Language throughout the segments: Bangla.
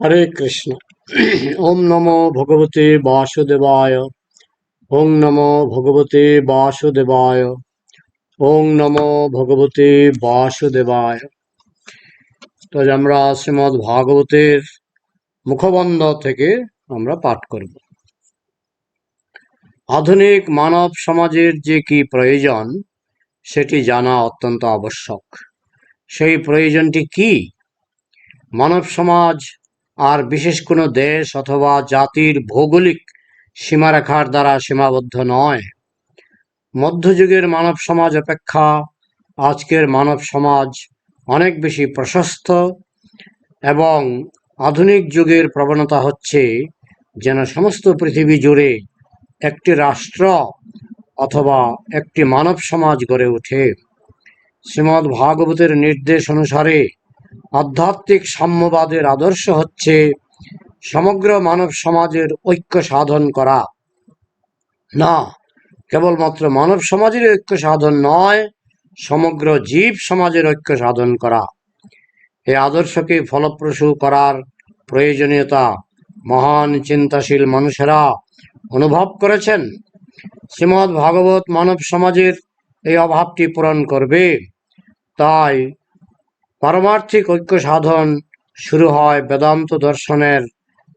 হরে কৃষ্ণ। ওম নমো ভগবতে বাসুদেবায়। ওং নমো ভগবতে বাসুদেবায়। ওং নমো ভগবতে বাসুদেবায়। তো আমরা শ্রীমৎ ভাগবতের মুখবন্ধ থেকে আমরা পাঠ করব। আধুনিক মানব সমাজের যে কি প্রয়োজন, সেটি জানা অত্যন্ত আবশ্যক। সেই প্রয়োজনটি কি? মানব সমাজ আর বিশেষ কোনো দেশ অথবা জাতির ভৌগোলিক সীমারেখার দ্বারা সীমাবদ্ধ নয়। মধ্যযুগের মানব সমাজ অপেক্ষা আজকের মানব সমাজ অনেক বেশি প্রশস্ত এবং আধুনিক যুগের প্রবণতা হচ্ছে যেন সমস্ত পৃথিবী জুড়ে একটি রাষ্ট্র অথবা একটি মানব সমাজ গড়ে ওঠে। শ্রীমদ্ ভাগবতের নির্দেশ অনুসারে আধ্যাত্মিক সাম্যবাদের আদর্শ হচ্ছে সমগ্র মানব সমাজের ঐক্য সাধন করা। না, কেবলমাত্র মানব সমাজের ঐক্য সাধন নয়, সমগ্র জীব সমাজের ঐক্য সাধন করা। এই আদর্শকে ফলপ্রসূ করার প্রয়োজনীয়তা মহান চিন্তাশীল মানুষেরা অনুভব করেছেন। শ্রীমদ্ ভাগবত মানব সমাজের এই অভাবটি পূরণ করবে। তাই পারমার্থিক ঐক্য সাধন শুরু হয় বেদান্ত দর্শনের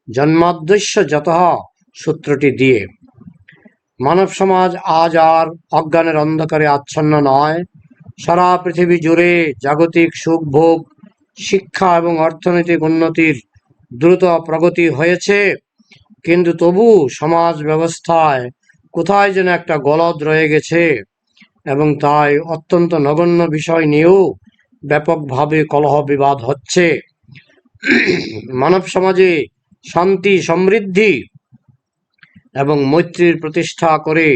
জন্মাদ্দেশ্য যত সূত্রটি দিয়ে। মানব সমাজ আজ আর অজ্ঞানের অন্ধকারে আচ্ছন্ন নয়। সারা পৃথিবী জুড়ে জাগতিক সুখ, ভোগ, শিক্ষা এবং অর্থনৈতিক উন্নতির দ্রুত প্রগতি হয়েছে। কিন্তু তবু সমাজ ব্যবস্থায় কোথায় যেন একটা গলদ রয়ে গেছে এবং তাই অত্যন্ত নগণ্য বিষয় নিয়েও ব্যাপকভাবে কলহ বিবাদ হচ্ছে। মানব সমাজে শান্তি, সমৃদ্ধি এবং মৈত্রীর প্রতিষ্ঠা করে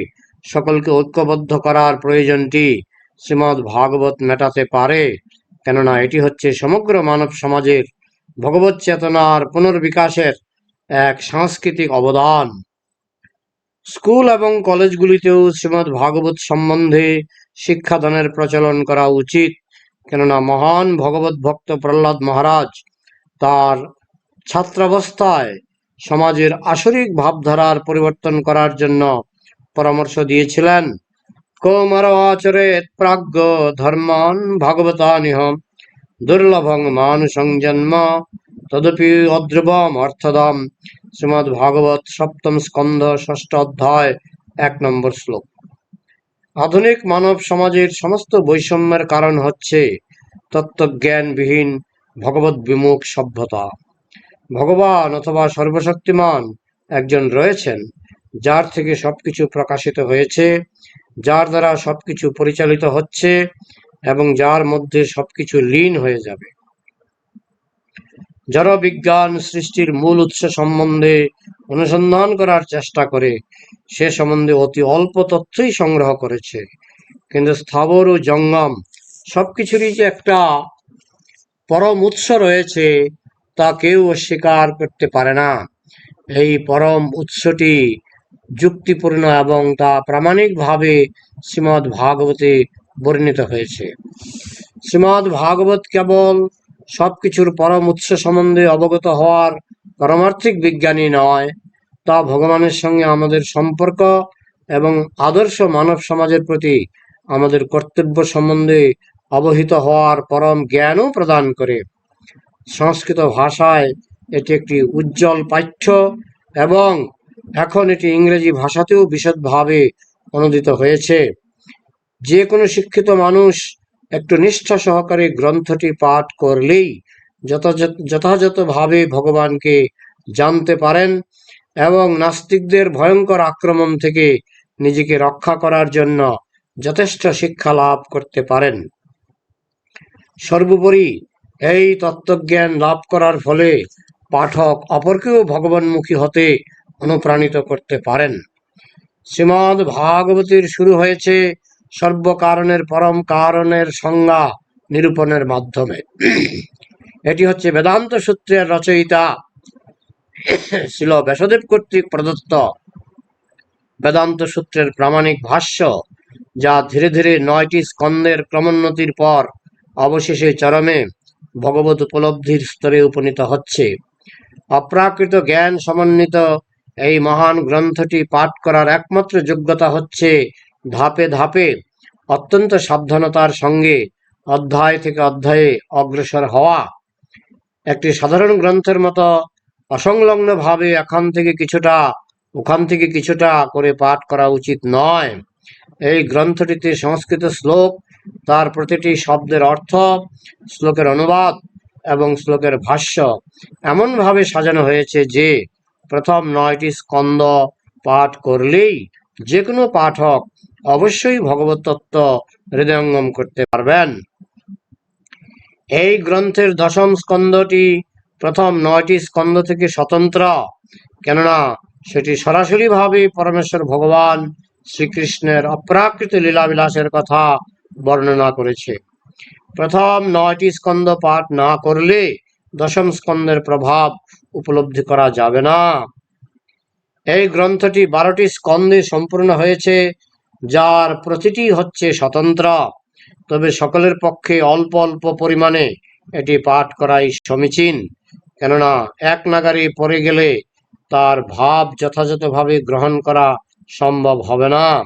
সকলকে ঐক্যবদ্ধ করার প্রয়োজনটি শ্রীমদ্ ভাগবত মেটাতে পারে। কেননা এটি হচ্ছে সমগ্র মানব সমাজের ভগবত চেতনার পুনর্বিকাশের এক সাংস্কৃতিক অবদান। স্কুল এবং কলেজগুলিতেও শ্রীমদ্ ভাগবত সম্বন্ধে শিক্ষাদানের প্রচলন করা উচিত। কেননা মহান ভগবত ভক্ত প্রহ্লাদ মহারাজ তার ছাত্রাবস্থায় সমাজের আসরিক ভাবধারার পরিবর্তন করার জন্য পরামর্শ দিয়েছিলেন। কৌমার আচরে প্রাজ্ঞ ধর্মান ভগবতানিহ দুর্লভং মানুষং জন্ম তদপি অদ্রুবম অর্থদম। শ্রীমদ্ ভাগবত সপ্তম স্কন্ধ ষষ্ঠ অধ্যায় এক নম্বর শ্লোক। আধুনিক মানব সমাজের সমস্ত বৈষম্যের কারণ হচ্ছে তত্ত্বজ্ঞানবিহীন ভগবত বিমুখ সভ্যতা। ভগবান অথবা সর্বশক্তিমান একজন রয়েছেন, যার থেকে সবকিছু প্রকাশিত হয়েছে, যার দ্বারা সবকিছু পরিচালিত হচ্ছে এবং যার মধ্যে সবকিছু লীন হয়ে যাবে। যারা বিজ্ঞান সৃষ্টির মূল উৎস সম্বন্ধে অনুসন্ধান করার চেষ্টা করে, সে সম্বন্ধে অতি অল্প তথ্যই সংগ্রহ করেছে। কিন্তু স্থাবর ও জঙ্গম সবকিছুরই যে একটা পরম উৎস রয়েছে, তা কেউ অস্বীকার করতে পারে না। এই পরম উৎসটি যুক্তিপূর্ণ এবং তা প্রামাণিকভাবে শ্রীমদ্ ভাগবতে বর্ণিত হয়েছে। শ্রীমদ্ ভাগবত কেবল সবকিছুর পরম উৎস সম্বন্ধে অবগত হওয়ার পারমার্থিক বিজ্ঞানী নয়। তা ভগবানের সঙ্গে আমাদের সম্পর্ক এবং আদর্শ মানব সমাজের প্রতি আমাদের কর্তব্য সম্বন্ধে অবহিত হওয়ার পরম জ্ঞানও প্রদান করে। সংস্কৃত ভাষায় এটি একটি উজ্জ্বল পাঠ্য এবং এখন এটি ইংরেজি ভাষাতেও বিশদভাবে অনুদিত হয়েছে। যে কোনো শিক্ষিত মানুষ একটু নিষ্ঠা সহকারে গ্রন্থটি পাঠ করলেই যথাযথ, যথাযথভাবে ভগবানকে জানতে পারেন এবং নাস্তিকদের ভয়ঙ্কর আক্রমণ থেকে নিজেকে রক্ষা করার জন্য যথেষ্ট শিক্ষা লাভ করতে পারেন। সর্বোপরি এই তত্ত্বজ্ঞান লাভ করার ফলে পাঠক অপরকেও ভগবানমুখী হতে অনুপ্রাণিত করতে পারেন। শ্রীমদ্ ভাগবতীর শুরু হয়েছে সর্বকারণের পরম কারণের সংজ্ঞা নিরূপণের মাধ্যমে। এটি হচ্ছে বেদান্ত সূত্রের রচয়িতা ছিল ব্যাসদেব কর্তৃক প্রদত্ত বেদান্ত সূত্রের প্রামাণিক ভাষ্য, যা ধীরে ধীরে নয়টি স্কন্দের ক্রমোন্নতির পর অবশেষে চরমে ভগবত উপলব্ধির স্তরে উপনীত হচ্ছে। অপ্রাকৃত জ্ঞান সমন্বিত এই মহান গ্রন্থটি পাঠ করার একমাত্র যোগ্যতা হচ্ছে ধাপে ধাপে অত্যন্ত সাবধানতার সঙ্গে অধ্যায় থেকে অধ্যায়ে অগ্রসর হওয়া একটি সাধারণ গ্রন্থের মতো অসংলগ্নভাবে এখান থেকে কিছুটা, ওখান থেকে কিছুটা করে পাঠ করা উচিত নয়। এই গ্রন্থটিতে সংস্কৃত শ্লোক, তার প্রতিটি শব্দের অর্থ, শ্লোকের অনুবাদ এবং শ্লোকের ভাষ্য এমনভাবে সাজানো হয়েছে যে প্রথম নয়টি স্কন্দ পাঠ করলেই যে কোনো পাঠক অবশ্যই ভগবত তত্ত্ব হৃদয়ঙ্গম করতে পারবেন। এই গ্রন্থের দশম স্কন্ধটি প্রথম নয়টি স্কন্ধ থেকে স্বতন্ত্র, কেননা সেটি সরাসরিভাবে পরমেশ্বর ভগবান শ্রীকৃষ্ণের অপ্রাকৃত লীলাবিলাসের কথা বর্ণনা করেছে। প্রথম নয়টি স্কন্ধ পাঠ না করলে দশম স্কন্ধের প্রভাব উপলব্ধি করা যাবে না। এই গ্রন্থটি বারোটি স্কন্ধে সম্পূর্ণ হয়েছে। যার প্রতিটি হচ্ছে স্বতন্ত্র। তবে সকলের পক্ষে অল্প অল্প পরিমাণে এটি পাঠ করাই সমীচীন। কেননা এক নাগারে পড়ে গেলে তার ভাব যথাযথভাবে গ্রহণ করা সম্ভব হবে না।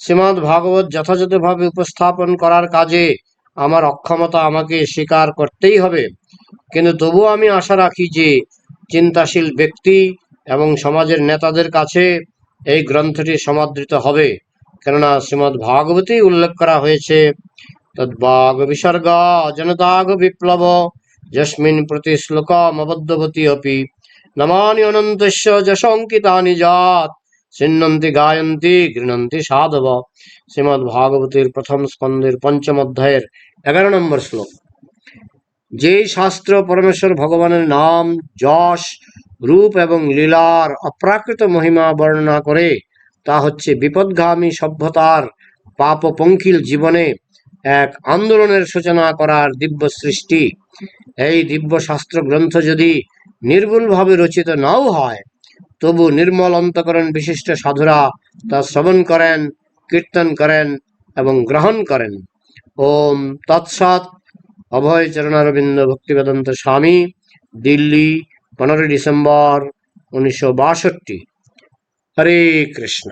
শ্রীমৎ ভাগবত যথাযথভাবে উপস্থাপন করার কাজে আমার অক্ষমতা আমাকে স্বীকার করতেই হবে। কিন্তু তবুও আমি আশা রাখি যে চিন্তাশীল ব্যক্তি এবং সমাজের নেতাদের কাছে এই গ্রন্থটি সমাদৃত হবে। কেননা শ্রীমৎ ভাগবতেই উল্লেখ করা হয়েছে তদ্বাগ বিসর্গ জনতাগ বিপ্লব যস্মিন প্রতি শ্লোকমবদ্ধবতী অপি, নমানি অনন্তস্য যশঙ্কিতানি জাত চিহ্নন্তি গায়ন্তি, গৃণন্তি সাধব। শ্রীমৎ ভাগবতের প্রথম স্কন্ধের পঞ্চম অধ্যায়ের এগারো নম্বর শ্লোক। যেই শাস্ত্র পরমেশ্বর ভগবানের নাম, যশ, রূপ এবং লীলার অপ্রাকৃত মহিমা বর্ণনা করে তা হচ্ছে বিপদগামী সভ্যতার পাপপঙ্কিল জীবনে এক আন্দোলনের সূচনা করার দিব্য সৃষ্টি। এই দিব্য শাস্ত্র গ্রন্থ যদি নির্ভুলভাবে রচিত নাও হয়, তবু নির্মল অন্তকরণ বিশিষ্ট সাধুরা তা শ্রবণ করেন, কীর্তন করেন এবং গ্রহণ করেন। ওম তৎসৎ। অভয় চরণারবিন্দ ভক্তিবেদান্ত স্বামী, দিল্লি, পনেরোই ডিসেম্বর, উনিশশো বাষট্টি। হরে কৃষ্ণ